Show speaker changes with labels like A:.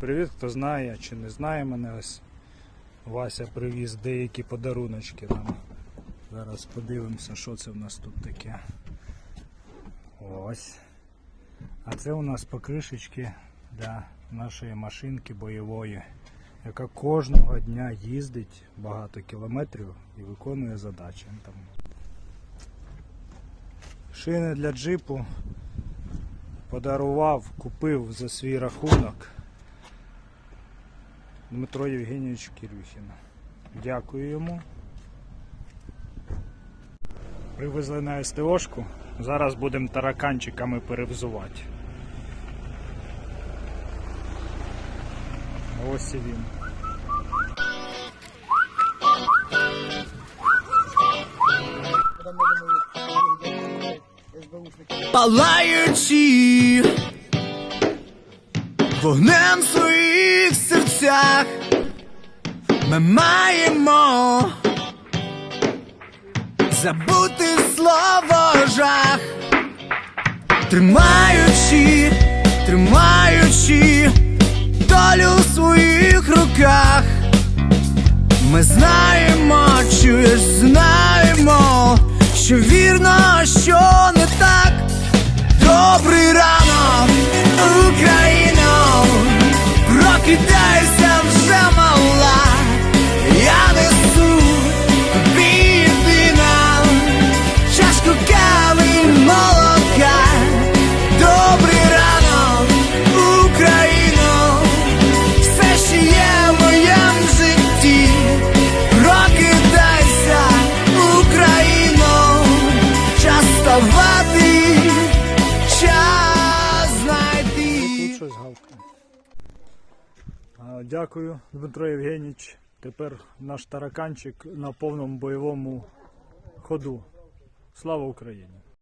A: Привіт, хто знає чи не знає мене. Ось Вася привіз деякі подаруночки нам. Зараз подивимося, що це в нас тут таке. Ось. А це у нас покришечки для нашої машинки бойової, яка кожного дня їздить багато кілометрів і виконує задачі. Шини для джипу подарував, купив за свій рахунок Дмитро Євгенійович Кирюхін. Дякую йому. Привезли на СТОшку. Зараз будемо тараканчиками перевзувати. Ось і він.
B: палаючи вогнем в своїх серцях, ми маємо забути слово жах, тримаючи, тримаючи долю в своїх руках. Ми знаємо, чуєш, знаємо, що вірно, що не так. Добрий ранок, Україно,
A: Дякую, Дмитро Євгенійович. Тепер наш тараканчик на повному бойовому ходу. Слава Україні!